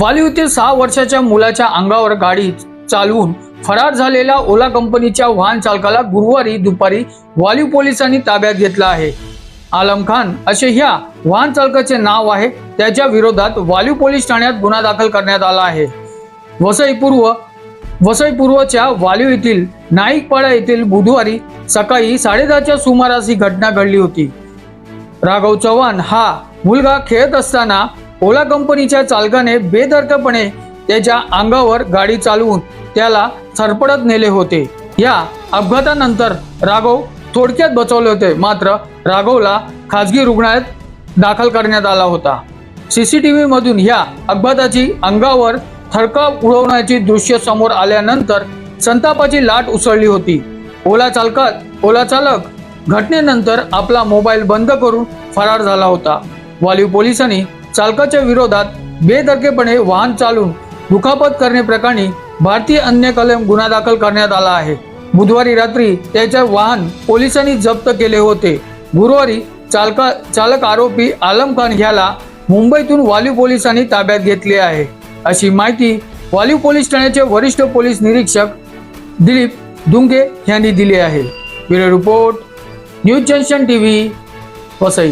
वालीवतील सहा वर्षाच्या मुलाच्या अंगावर गाडी चालवून फरार झालेल्या ओला कंपनीच्या वाहन चालकाला गुरुवारी दुपारी वालीव पोलिसांनी ताब्यात घेतला आहे. आलम खान असे ह्या वाहन चालकाचे नाव आहे त्याच्या विरोधात वालीव पोलीस ठाण्यात गुन्हा दाखल करण्यात आला आहे. वसई पूर्व वसई पूर्वच्या वालीव येथील नाईकपाडा येथील बुधवारी सकाळी साडेदहाच्या सुमारास ही घटना घडली होती. राघव चव्हाण हा मुलगा खेळत असताना ओला कंपनीच्या चालकाने बेदरकपणे त्याच्या अंगावर गाडी चालवून त्याला सरपडत नेले होते. या अपघातानंतर राघव थोडक्यात बचवले होते. मात्र राघवला खाजगी रुग्णालयात दाखल करण्यात आला होता. सीसीटीव्ही मधून या अपघाताची अंगावर थरकाप उडवण्याची दृश्य समोर आल्यानंतर संतापाची लाट उसळली होती. ओला चालकात ओला चालक घटनेनंतर आपला मोबाईल बंद करून फरार झाला होता. वालीव पोलिसांनी चालकाच्या विरोधात बेदरकेपणे वाहन चालवून दुखापत करणे प्रकरणी भारतीय अन्य कलम गुन्हा दाखल करण्यात आला आहे. बुधवारी रात्री त्याचे वाहन पोलिसांनी जप्त केले होते. गुरुवारी चालका चालक आरोपी आलम खान ह्याला मुंबईतून वालीव पोलिसांनी ताब्यात घेतले आहे. अशी माहिती वालीव पोलीस ठाण्याचे वरिष्ठ पोलीस निरीक्षक दिलीप दुंगे यांनी दिली आहे. Bureau report news junction TV Vasai.